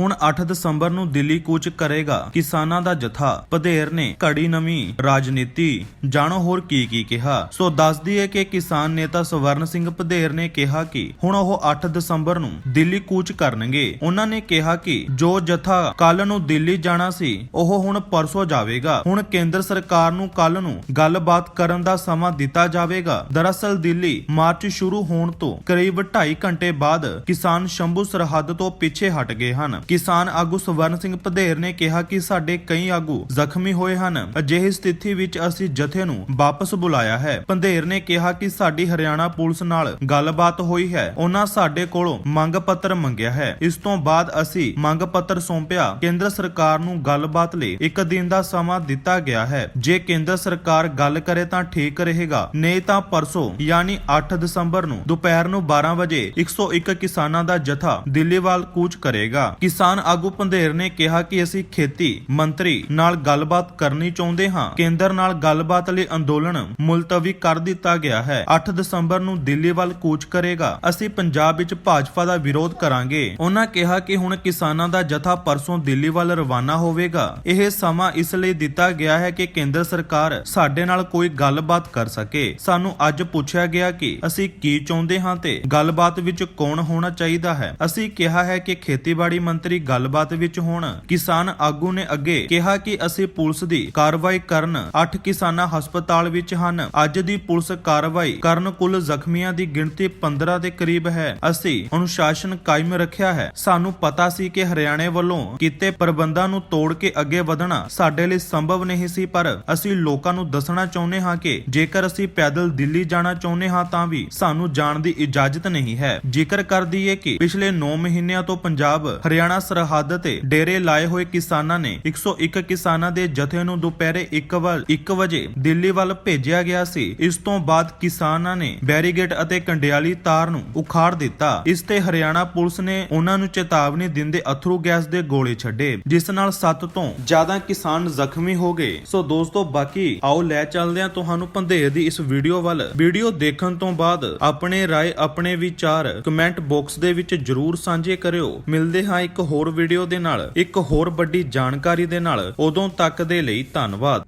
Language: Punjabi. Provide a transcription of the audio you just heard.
ਹੁਣ 8 ਦਸੰਬਰ ਨੂੰ ਦਿੱਲੀ ਕੂਚ ਕਰੇਗਾ ਕਿਸਾਨਾਂ ਦਾ ਜਥਾ। ਪਧੇਰ ਨੇ ਘੜੀ ਨਵੀਂ ਰਾਜਨੀਤੀ। ਜਾਣੋ ਹੋਰ ਕੀ ਕੀ ਕਿਹਾ। ਸੋ ਦੱਸਦੀ ਹੈ ਕਿ ਕਿਸਾਨ ਨੇਤਾ ਸਵਰਨ ਸਿੰਘ ਪਧੇਰ ਨੇ ਕਿਹਾ ਕਿ ਹੁਣ ਉਹ 8 ਦਸੰਬਰ ਨੂੰ ਦਿੱਲੀ ਕੂਚ ਕਰਨਗੇ। ਉਹਨਾਂ ਨੇ ਕਿਹਾ ਕਿ ਜੋ ਜਥਾ ਕੱਲ ਨੂੰ ਦਿੱਲੀ ਜਾਣਾ ਸੀ, ਉਹ ਹੁਣ ਪਰਸੋਂ ਜਾਵੇਗਾ। ਹੁਣ ਕੇਂਦਰ ਸਰਕਾਰ ਨੂੰ ਕੱਲ ਨੂੰ ਗੱਲਬਾਤ ਕਰਨ ਦਾ ਸਮਾਂ ਦਿੱਤਾ ਜਾਵੇਗਾ। ਦਰਅਸਲ ਦਿੱਲੀ ਮਾਰਚ ਸ਼ੁਰੂ ਹੋਣ ਤੋਂ ਕਰੀਬ 2.5 ਘੰਟੇ ਬਾਅਦ ਕਿਸਾਨ ਸ਼ੰਭੂ ਸਰਹੱਦ ਤੋਂ ਪਿੱਛੇ ਹਟ ਗਏ ਹਨ। ਕਿਸਾਨ ਆਗੂ ਸਵਰਨ ਸਿੰਘ ਪਧੇਰ ਨੇ ਕਿਹਾ ਕਿ ਸਾਡੇ ਕਈ ਆਗੂ ਜ਼ਖਮੀ ਹੋਏ ਹਨ। ਅਜਿਹੀ ਸਥਿਤੀ ਵਿੱਚ ਅਸੀਂ ਜਥੇ ਨੂੰ ਵਾਪਸ ਬੁਲਾਇਆ ਹੈ। ਪੰਧੇਰ ਨੇ ਕਿਹਾ ਕਿ ਸਾਡੀ ਹਰਿਆਣਾ ਪੁਲਿਸ ਨਾਲ ਗੱਲਬਾਤ ਹੋਈ ਹੈ। ਉਹਨਾਂ ਸਾਡੇ ਕੋਲੋਂ ਮੰਗ ਪੱਤਰ ਮੰਗਿਆ ਹੈ। ਇਸ ਤੋਂ ਬਾਅਦ ਅਸੀਂ ਮੰਗ ਪੱਤਰ ਸੌਂਪਿਆ। ਕੇਂਦਰ ਸਰਕਾਰ ਨੂੰ ਗੱਲਬਾਤ ਲਈ ਇੱਕ ਦਿਨ ਦਾ ਸਮਾਂ ਦਿੱਤਾ ਗਿਆ ਹੈ। ਜੇ ਕੇਂਦਰ ਸਰਕਾਰ ਗੱਲ ਕਰੇ ਤਾਂ ਠੀਕ ਰਹੇਗਾ। ਨਹੀਂ ਤਾਂ ਪਰਸੋਂ, ਯਾਨੀ 8 ਦਸੰਬਰ ਨੂੰ ਦੁਪਹਿਰ ਨੂੰ 12 ਵਜੇ 101 ਕਿਸਾਨਾਂ ਦਾ ਜਥਾ ਦਿੱਲੀ ਵੱਲ ਕੂਚ ਕਰੇਗਾ। ਕਿਸਾਨ ਆਗੂ ਪੰਧੇਰ ਨੇ ਕਿਹਾ ਕਿ ਅਸੀਂ ਖੇਤੀ ਮੰਤਰੀ ਨਾਲ ਗੱਲਬਾਤ ਕਰਨੀ ਚਾਹੁੰਦੇ ਹਾਂ। ਕੇਂਦਰ ਨਾਲ ਗੱਲਬਾਤ ਲਈ ਅੰਦੋਲਨ ਮੁਲਤਵੀ ਕਰ ਦਿੱਤਾ ਗਿਆ ਹੈ। 8 ਦਸੰਬਰ ਨੂੰ ਦਿੱਲੀ ਵੱਲ ਕੂਚ ਕਰੇਗਾ। ਅਸੀਂ ਪੰਜਾਬ ਵਿੱਚ ਭਾਜਪਾ ਦਾ ਵਿਰੋਧ ਕਰਾਂਗੇ। ਉਹਨਾਂ ਕਿਹਾ ਕਿ ਹੁਣ ਕਿਸਾਨਾਂ ਦਾ ਜਥਾ ਪਰਸੋਂ ਦਿੱਲੀ ਵੱਲ ਰਵਾਨਾ ਹੋਵੇਗਾ। ਇਹ ਸਮਾਂ ਇਸ ਲਈ ਦਿੱਤਾ ਗਿਆ ਹੈ ਕਿ ਕੇਂਦਰ ਸਰਕਾਰ ਸਾਡੇ ਨਾਲ ਕੋਈ ਗੱਲਬਾਤ ਕਰ ਸਕੇ। ਸਾਨੂੰ ਅੱਜ ਪੁੱਛਿਆ ਗਿਆ ਕਿ ਅਸੀਂ ਕੀ ਚਾਹੁੰਦੇ ਹਾਂ ਤੇ ਗੱਲਬਾਤ ਵਿੱਚ ਕੌਣ ਹੋਣਾ ਚਾਹੀਦਾ ਹੈ। ਅਸੀਂ ਕਿਹਾ ਹੈ ਕਿ ਖੇਤੀਬਾੜੀ ਮੰਤਰੀ ਗੱਲਬਾਤ ਵਿੱਚ ਹੋਣ ਕਿਸਾਨ ਆਗੂ ਨੇ ਅੱਗੇ ਕਿਹਾ ਕਿ ਅਸੀਂ ਪੁਲਿਸ ਦੀ ਕਾਰਵਾਈ ਕਰਨ 8 ਕਿਸਾਨਾਂ ਹਸਪਤਾਲ ਵਿੱਚ ਹਨ। ਅੱਜ ਦੀ ਪੁਲਿਸ ਕਾਰਵਾਈ ਕਰਨ ਕੁੱਲ ਜ਼ਖਮੀਆਂ ਦੀ ਗਿਣਤੀ 15 ਦੇ ਕਰੀਬ ਹੈ। ਅਸੀਂ ਅਨੁਸ਼ਾਸਨ ਕਾਇਮ ਰੱਖਿਆ ਹੈ। ਸਾਨੂੰ ਪਤਾ ਸੀ ਕਿ ਹਰਿਆਣੇ ਵੱਲੋਂ ਕੀਤੇ ਪ੍ਰਬੰਧਾਂ ਨੂੰ ਤੋੜ ਕੇ ਅੱਗੇ ਵਧਣਾ ਸਾਡੇ ਲਈ ਸੰਭਵ ਨਹੀਂ ਸੀ, ਪਰ ਅਸੀਂ ਲੋਕਾਂ ਨੂੰ ਦੱਸਣਾ ਚਾਹੁੰਦੇ ਹਾਂ ਕਿ ਜੇਕਰ ਅਸੀਂ ਪੈਦਲ ਦਿੱਲੀ ਜਾਣਾ ਚਾਹੁੰਦੇ ਹਾਂ ਤਾਂ ਵੀ ਸਾਨੂੰ ਜਾਣ ਦੀ ਇਜਾਜ਼ਤ ਨਹੀਂ ਹੈ। ਜ਼ਿਕਰ ਕਰ ਦਈਏ ਕਿ ਪਿਛਲੇ 9 ਮਹੀਨਿਆਂ ਤੋਂ ਪੰਜਾਬ, ਹਰਿਆਣਾ ਸਰਹੱਦ ਤੇ ਡੇਰੇ ਲਾਏ ਹੋਏ ਕਿਸਾਨਾਂ ਨੇ 101 ਕਿਸਾਨਾਂ ਦੇ ਜਥੇ ਨੂੰ ਦੁਪਹਿਰੇ 1 ਵੱਲ 1 ਵਜੇ ਦਿੱਲੀ ਵੱਲ ਭੇਜਿਆ ਗਿਆ ਸੀ। ਇਸ ਤੋਂ ਬਾਅਦ ਕਿਸਾਨਾਂ ਨੇ ਬੈਰੀਗੇਡ ਅਤੇ ਕੰਡਿਆਲੀ ਤਾਰ ਨੂੰ ਉਖਾੜ ਦਿੱਤਾ। ਇਸ ਤੇ ਹਰਿਆਣਾ ਪੁਲਿਸ ਨੇ ਉਹਨਾਂ ਨੂੰ ਚੇਤਾਵਨੀ ਦਿੰਦੇ ਅਥਰੂ ਗੈਸ ਦੇ ਗੋਲੇ ਛੱਡੇ, ਜਿਸ ਨਾਲ 7 ਤੋਂ ਜ਼ਿਆਦਾ ਕਿਸਾਨ ਜ਼ਖਮੀ ਹੋ ਗਏ। ਸੋ ਦੋਸਤੋ, ਬਾਕੀ ਆਓ ਲੈ ਚੱਲਦੇ ਹਾਂ ਤੁਹਾਨੂੰ ਪੰਧੇਰ ਦੀ ਇਸ ਵੀਡੀਓ ਵੱਲ। ਵੀਡੀਓ ਦੇਖਣ ਤੋਂ ਬਾਅਦ ਆਪਣੇ ਰਾਏ, ਆਪਣੇ ਵਿਚਾਰ ਕਮੈਂਟ ਬਾਕਸ ਦੇ ਵਿੱਚ ਜਰੂਰ ਸਾਂਝੇ ਕਰਿਓ। ਮਿਲਦੇ ਹਾਂ ਇੱਕ ਹੋਰ ਵੀਡੀਓ ਦੇ ਨਾਲ, ਇੱਕ ਹੋਰ ਵੱਡੀ ਜਾਣਕਾਰੀ ਦੇ ਨਾਲ, ਉਦੋਂ ਤੱਕ ਦੇ ਲਈ ਧੰਨਵਾਦ।